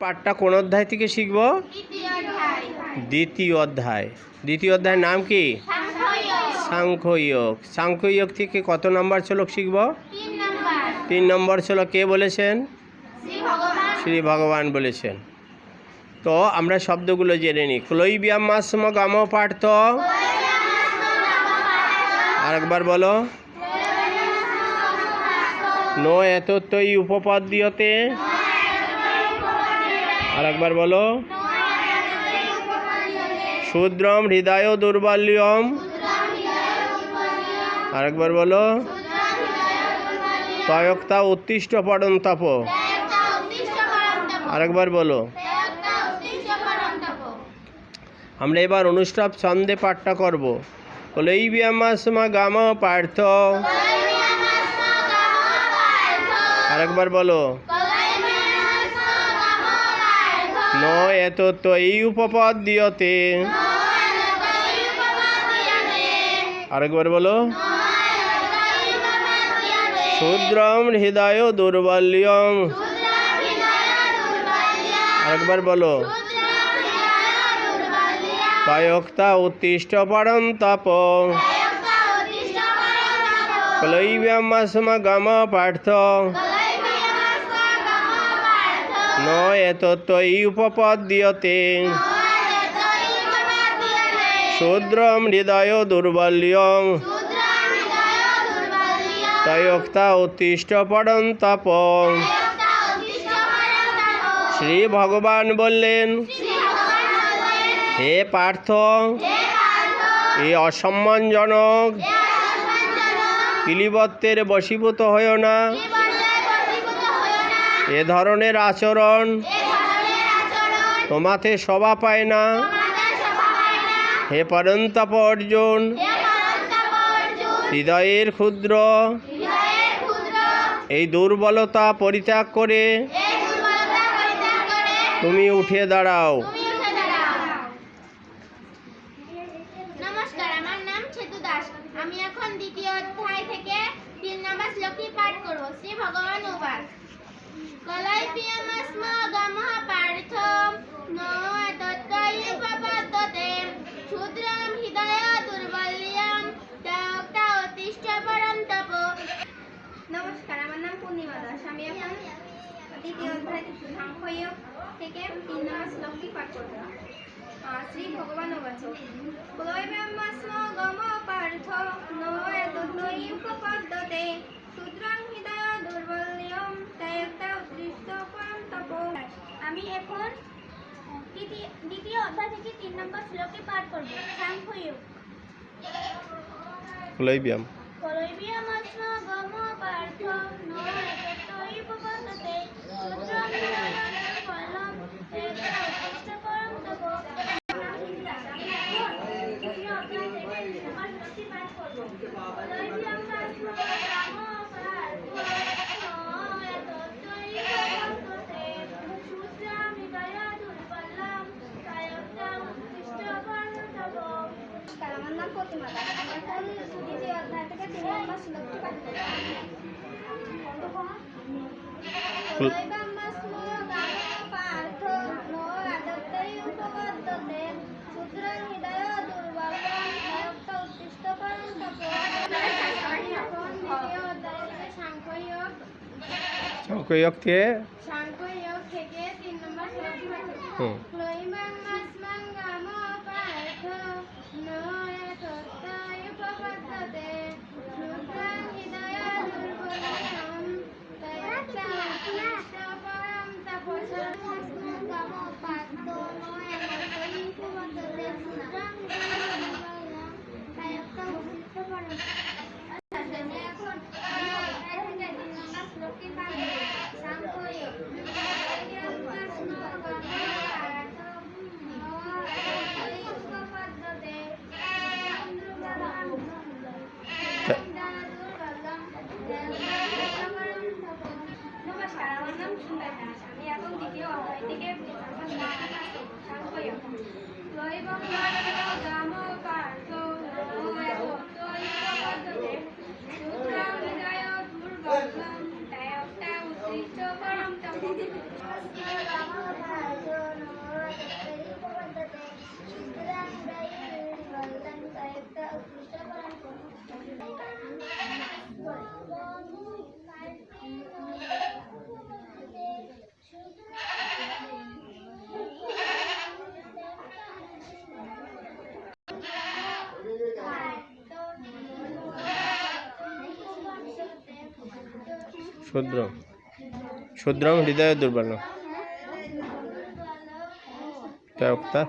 পাঠটা কোন অধ্যায় থেকে শিখব? দ্বিতীয় অধ্যায়। দ্বিতীয় অধ্যায়ের নাম কি? সাংখ্যযোগ। সাংখ্যয়োগ থেকে কত নম্বর শ্লোক শিখব? তিন নম্বর শ্লোক কে বলেছেন? শ্রী ভগবান বলেছেন। তো আমরা শব্দগুলো জেনে নিই। ক্লৈবিয়াম মাসম গাম পার্থ। আরেকবার বলো। নো এতত্বই উপপাদ্যতে। আরেকবার বলো। শূদ্রম হৃদয় দুর্বল্যম। আর একবার বলো। তয়ক্তা উত্তিষ্ট পড়ন তপ আরেকবার বলো। আমরা এবার অনুষ্টাপ ছন্দে পাঠটা করব। কলৈবিয়ামাসমা গাম পার্থ। আরেকবার বলো। ন এত তৈ উপপাদ্যতে আরেকবার বলো। শূদ্রম হৃদয় দুর্বল্যম। আরেকবার বলো। তয়োক্তা উত্তিষ্ট পরম তপ। ক্লৈব্যামাসমা গম পার্থ। ন এত তৈ উপপাদ্যতে শূদ্রম হৃদয় দুর্বল্যম তয়োক্তা উত্তিষ্ট পরম তপ। শ্রী ভগবান বললেন হে পার্থ এই অসম্মানজনক। কিলিবত্তের বশীভূত হয়েও না। এ ধরনের আচরণ তোমাতে শোভা পায় না। হে পরন্তপ অর্জুন হৃদয়ের ক্ষুদ্র এই দুর্বলতা পরিত্যাগ করে তুমি উঠে দাঁড়াও নমস্কার আমার নাম ছেতু দাস আমি এখন দ্বিতীয় অধ্যায় থেকে তিন নম্বর শ্লোকটি পাঠ করব শ্রী ভগবান উবাস কলাই পিয়ামাস্ম গমঃ পার্থ ন তত্ত্বই উপপদ্যতে ক্ষুদ্রম হৃদয় দুর্বল্যম তক্তা অতিষ্ঠ পরম তপ নমস্কার আমার নাম পূর্ণিমা দাস। আমি এখন দ্বিতীয় অধ্যায় সাংখ্যয়োগ থেকে তিন নম্বর শ্লোকটি পাঠ করব। শ্রী ভগবান বাচ ক্লৈব্যামাস্ম গম পার্থ ন এতদ্বৈ উপপদ্যতে শূদ্রং হৃদয় দুর্বল্যম তায়ক্তা উৎকৃষ্ট পরম তপ আমি এখন দ্বিতীয় দ্বিতীয় অধ্যায় থেকে তিন নম্বর শ্লোকে পাঠ করব। সাংখ্যয়োগ ক্লৈব্যাম ক্লৈব্যামাস্ম গম পার্থ ন এতদ্বৈ উপপদ্যতে শূদ্রং হৃদয় দুর্বল্যম তায়ক্তা উৎকৃষ্ট পরম তপ আমার নাম প্রতিমা দাস আমি এখন দ্বিতীয় অধ্যায় থেকে তিন নম্বর শ্লোকটি পাঠ সাংখ্যয়োগ থেকে সাংখ্যয়োগ থেকে তিন নম্বর শ্লোকটি পাঠ করব। হুম শুদ্র। ক্ষুদ্রং হৃদয় দুর্বল উক্তা